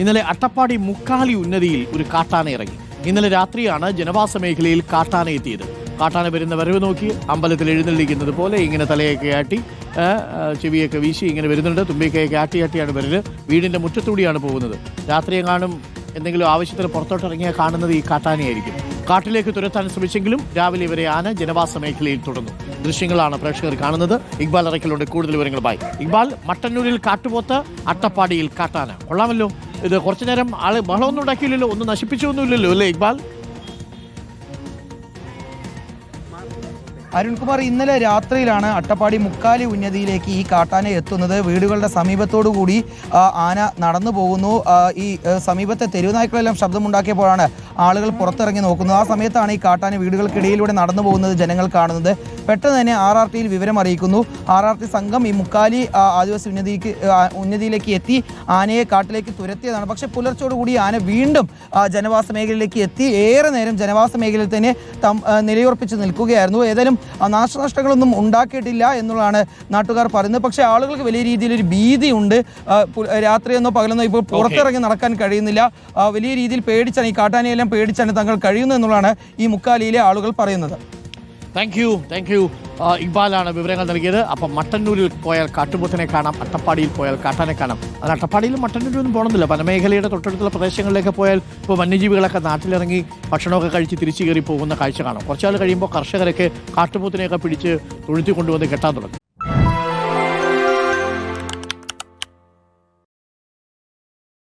ഇന്നലെ അട്ടപ്പാടി മുക്കാലി ഉന്നതിയിൽ ഒരു കാട്ടാന ഇറങ്ങി. ഇന്നലെ രാത്രിയാണ് ജനവാസ മേഖലയിൽ കാട്ടാന എത്തിയത്. കാട്ടാന വരുന്ന വരവ് നോക്കി അമ്പലത്തിൽ എഴുന്നള്ളിക്കുന്നത് പോലെ ഇങ്ങനെ തലയൊക്കെ ആട്ടി ചെവിയൊക്കെ വീശി ഇങ്ങനെ വരുന്നുണ്ട്. തുമ്പിക്കയൊക്കെ ആട്ടി ആട്ടിയാണ് വരൽ. വീടിന്റെ മുറ്റത്തൂടിയാണ് പോകുന്നത്. രാത്രിയെ കാണും എന്തെങ്കിലും ആവശ്യത്തിന് പുറത്തോട്ടിറങ്ങിയാൽ കാണുന്നത് ഈ കാട്ടാനയായിരിക്കും. കാട്ടിലേക്ക് തുരത്താൻ ശ്രമിച്ചെങ്കിലും രാവിലെ ഇവരെ ആന ജനവാസ മേഖലയിൽ തുടർന്നു. ദൃശ്യങ്ങളാണ് പ്രേക്ഷകർ കാണുന്നത്. ഇക്ബാൽ അറക്കലുണ്ട് കൂടുതൽ വിവരങ്ങളുമായി. ഇക്ബാൽ മട്ടന്നൂരിൽ കാട്ടുപോത്ത് അട്ടപ്പാടിയിൽ കാട്ടാന. കൊള്ളാമല്ലോ. ഇത് കുറച്ചു നേരം ആൾ ബഹളമൊന്നും ഉണ്ടാക്കിയില്ലല്ലോ. ഒന്നും നശിപ്പിച്ചൊന്നുമില്ലല്ലോ അല്ലേ ഇക്ബാൽ? അരുൺകുമാർ ഇന്നലെ രാത്രിയിലാണ് അട്ടപ്പാടി മുക്കാലി ഉന്നതിയിലേക്ക് ഈ കാട്ടാന എത്തുന്നത്. വീടുകളുടെ സമീപത്തോടു കൂടി ആന നടന്നു പോകുന്നു. ഈ സമീപത്തെ തെരുവുനായ്ക്കളെല്ലാം ശബ്ദമുണ്ടാക്കിയപ്പോഴാണ് ആളുകൾ പുറത്തിറങ്ങി നോക്കുന്നത്. ആ സമയത്താണ് ഈ കാട്ടാന വീടുകൾക്കിടയിലൂടെ നടന്നു പോകുന്നത് ജനങ്ങൾ കാണുന്നത്. പെട്ടെന്ന് തന്നെ ആർ ആർ ടിയിൽ വിവരം അറിയിക്കുന്നു. ആർ ആർ ടി സംഘം ഈ മുക്കാലി ആദിവാസി ഉന്നതിക്ക് ഉന്നതിയിലേക്ക് എത്തി ആനയെ കാട്ടിലേക്ക് തുരത്തിയതാണ്. പക്ഷേ പുലർച്ചോടുകൂടി ആന വീണ്ടും ജനവാസ മേഖലയിലേക്ക് എത്തി. ഏറെ നേരം ജനവാസ മേഖലയിൽ തന്നെ തം- നിലയുറപ്പിച്ച് നിൽക്കുകയായിരുന്നു. ഏതായാലും നാശനഷ്ടങ്ങളൊന്നും ഉണ്ടാക്കിയിട്ടില്ല എന്നുള്ളതാണ് നാട്ടുകാർ പറയുന്നത്. പക്ഷേ ആളുകൾക്ക് വലിയ രീതിയിലൊരു ഭീതിയുണ്ട്. ഉണ്ട് രാത്രിയെന്നോ പകലെന്നോ ഇപ്പോൾ പുറത്തിറങ്ങി നടക്കാൻ കഴിയുന്നില്ല. വലിയ രീതിയിൽ പേടിച്ചാണ് ഈ കാട്ടാനയെല്ലാം പേടിച്ചാണ് തങ്ങൾ കഴിയുന്നത് എന്നുള്ളതാണ് ഈ മുക്കാലിയിലെ ആളുകൾ പറയുന്നത്. താങ്ക് യു താങ്ക് യു ഇക്ബാലാണ് വിവരങ്ങൾ നൽകിയത്. അപ്പം മട്ടന്നൂരിൽ പോയാൽ കാട്ടുപോത്തിനെ കാണാം അട്ടപ്പാടിയിൽ പോയാൽ കാട്ടാനെ കാണാം. അത് അട്ടപ്പാടിയിലും മട്ടന്നൂരിലൊന്നും പോകണമെന്നില്ല. വനമേഖലയുടെ തൊട്ടടുത്തുള്ള പ്രദേശങ്ങളിലേക്ക് പോയാൽ ഇപ്പോൾ വന്യജീവികളൊക്കെ നാട്ടിലിറങ്ങി ഭക്ഷണമൊക്കെ കഴിച്ച് തിരിച്ചു കയറി പോകുന്ന കാഴ്ച കാണാം. കുറച്ചാൾ കഴിയുമ്പോൾ കർഷകരൊക്കെ കാട്ടുപോത്തിനെയൊക്കെ പിടിച്ച് തൊഴുത്തി കൊണ്ടുവന്ന് കെട്ടാൻ തുടങ്ങും.